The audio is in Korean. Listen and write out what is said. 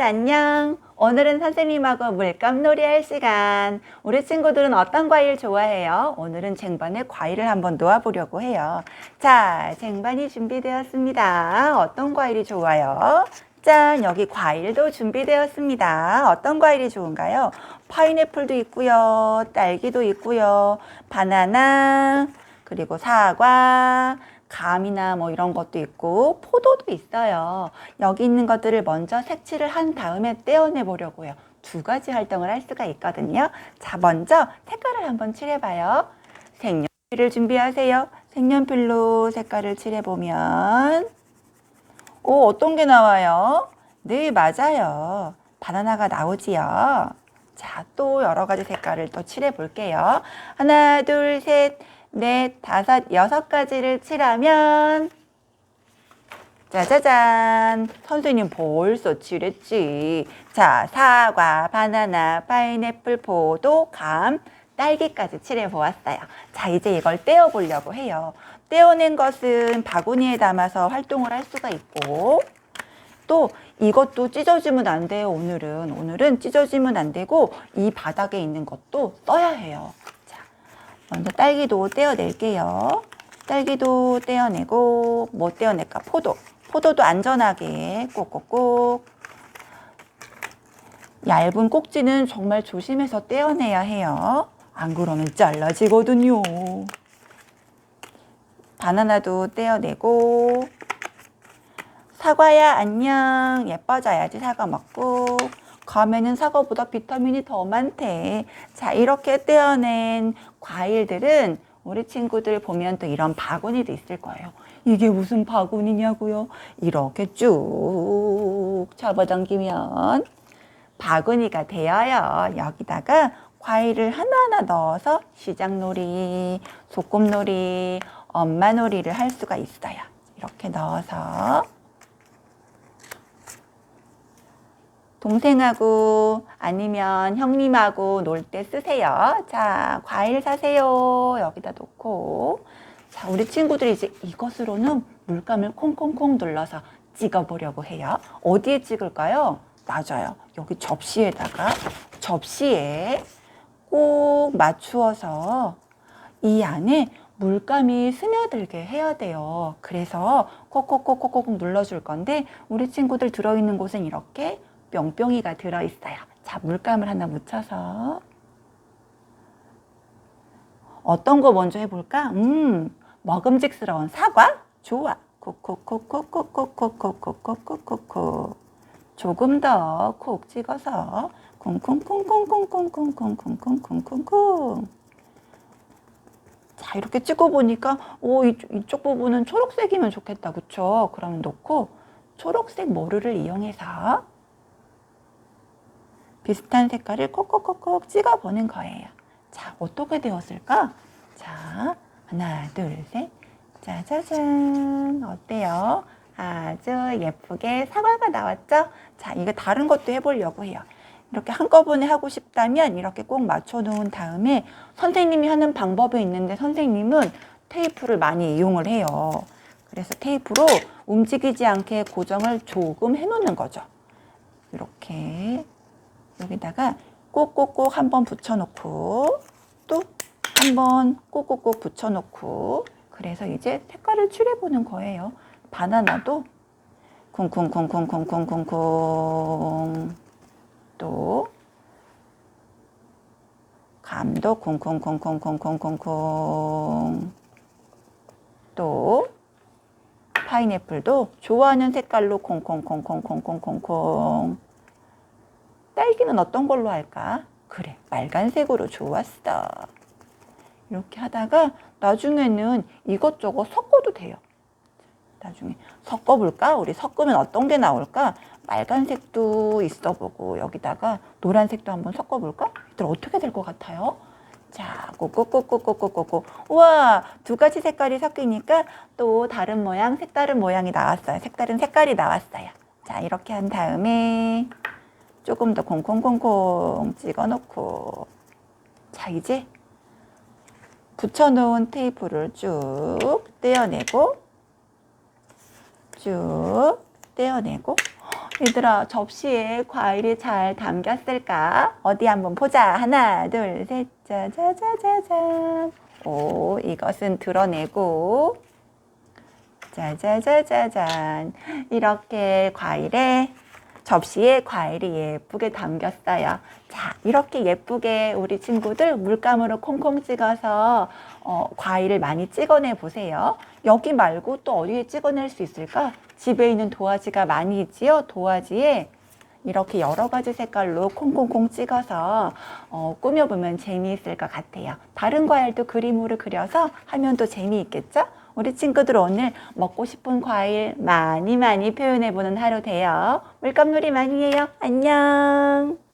친구들 안녕. 오늘은 선생님하고 물감놀이 할 시간. 우리 친구들은 어떤 과일 좋아해요? 오늘은 쟁반에 과일을 한번 놓아보려고 해요. 자, 쟁반이 준비되었습니다. 어떤 과일이 좋아요? 짠, 여기 과일도 준비되었습니다. 어떤 과일이 좋은가요? 파인애플도 있고요. 딸기도 있고요. 바나나, 그리고 사과, 감이나 뭐 이런 것도 있고 포도도 있어요. 여기 있는 것들을 먼저 색칠을 한 다음에 떼어내 보려고요. 두 가지 활동을 할 수가 있거든요. 자, 먼저 색깔을 한번 칠해봐요. 색연필을 준비하세요. 색연필로 색깔을 칠해보면 오, 어떤 게 나와요? 네, 맞아요. 바나나가 나오지요. 자, 또 여러 가지 색깔을 또 칠해 볼게요. 하나, 둘, 셋, 넷, 다섯, 여섯 가지를 칠하면 짜자잔. 선생님 벌써 칠했지. 자, 사과, 바나나, 파인애플, 포도, 감, 딸기까지 칠해 보았어요. 자, 이제 이걸 떼어 보려고 해요. 떼어낸 것은 바구니에 담아서 활동을 할 수가 있고 또 이것도 찢어지면 안 돼요. 오늘은 오늘은 찢어지면 안 되고 이 바닥에 있는 것도 써야 해요. 자, 먼저 딸기도 떼어낼게요. 딸기도 떼어내고 뭐 떼어낼까? 포도. 포도도 안전하게 꼭꼭꼭 얇은 꼭지는 정말 조심해서 떼어내야 해요. 안 그러면 잘라지거든요. 바나나도 떼어내고 사과야 안녕 예뻐져야지 사과 먹고 감에는 사과보다 비타민이 더 많대. 자 이렇게 떼어낸 과일들은 우리 친구들 보면 또 이런 바구니도 있을 거예요. 이게 무슨 바구니냐고요? 이렇게 쭉 잡아당기면 바구니가 되어요. 여기다가 과일을 하나하나 넣어서 시장놀이 소꿉놀이 엄마 놀이를 할 수가 있어요. 이렇게 넣어서 동생하고 아니면 형님하고 놀 때 쓰세요. 자, 과일 사세요. 여기다 놓고. 자, 우리 친구들이 이제 이것으로는 물감을 콩콩콩 눌러서 찍어보려고 해요. 어디에 찍을까요? 맞아요. 여기 접시에다가 접시에 꼭 맞추어서 이 안에 물감이 스며들게 해야 돼요. 그래서 콕콕콕콕콕 눌러줄 건데 우리 친구들 들어있는 곳은 이렇게 뿅뿅이가 들어있어요. 자, 물감을 하나 묻혀서 어떤 거 먼저 해볼까? 음, 먹음직스러운 사과? 좋아. 콕콕콕콕콕콕콕콕콕콕콕콕콕 조금 더 콕 찍어서 콩콩콩콩콩콩콩콩콩콩콩콩콩 자 이렇게 찍어보니까 오 이, 이쪽 부분은 초록색이면 좋겠다 그쵸? 그러면 놓고 초록색 모루를 이용해서 비슷한 색깔을 콕콕콕콕 찍어보는 거예요 자 어떻게 되었을까? 자 하나 둘 셋 짜자잔 어때요? 아주 예쁘게 사과가 나왔죠? 자 이거 다른 것도 해보려고 해요 이렇게 한꺼번에 하고 싶다면 이렇게 꼭 맞춰 놓은 다음에 선생님이 하는 방법이 있는데 선생님은 테이프를 많이 이용을 해요. 그래서 테이프로 움직이지 않게 고정을 조금 해 놓는 거죠. 이렇게 여기다가 꼭꼭꼭 한번 붙여 놓고 또 한번 꼭꼭꼭 붙여 놓고 그래서 이제 색깔을 칠해 보는 거예요. 바나나도 쿵쿵쿵쿵쿵쿵쿵쿵 또 감도 콩콩콩콩콩콩콩콩 또 파인애플도 좋아하는 색깔로 콩콩콩콩콩콩콩콩 딸기는 어떤 걸로 할까? 그래 빨간색으로 좋았어 이렇게 하다가 나중에는 이것저것 섞어도 돼요 나중에 섞어볼까? 우리 섞으면 어떤 게 나올까? 빨간색도 있어 보고 여기다가 노란색도 한번 섞어볼까? 이들 어떻게 될 것 같아요? 자, 꼬꼬꼬꼬꼬꼬꼬. 우와, 두 가지 색깔이 섞이니까 또 다른 모양, 색다른 모양이 나왔어요. 색다른 색깔이 나왔어요. 자, 이렇게 한 다음에 조금 더 콩콩콩콩 찍어 놓고 자, 이제 붙여놓은 테이프를 쭉 떼어내고 쭉 떼어내고 얘들아, 접시에 과일이 잘 담겼을까? 어디 한번 보자. 하나, 둘, 셋, 짜자자자잔. 오, 이것은 드러내고. 짜자자자잔. 이렇게 과일에 접시에 과일이 예쁘게 담겼어요. 자, 이렇게 예쁘게 우리 친구들 물감으로 콩콩 찍어서 어, 과일을 많이 찍어내 보세요. 여기 말고 또 어디에 찍어낼 수 있을까? 집에 있는 도화지가 많이 있지요. 도화지에 이렇게 여러 가지 색깔로 콩콩콩 찍어서 어, 꾸며보면 재미있을 것 같아요. 다른 과일도 그림으로 그려서 하면 또 재미있겠죠? 우리 친구들 오늘 먹고 싶은 과일 많이 많이 표현해보는 하루 돼요. 물감놀이 많이 해요. 안녕.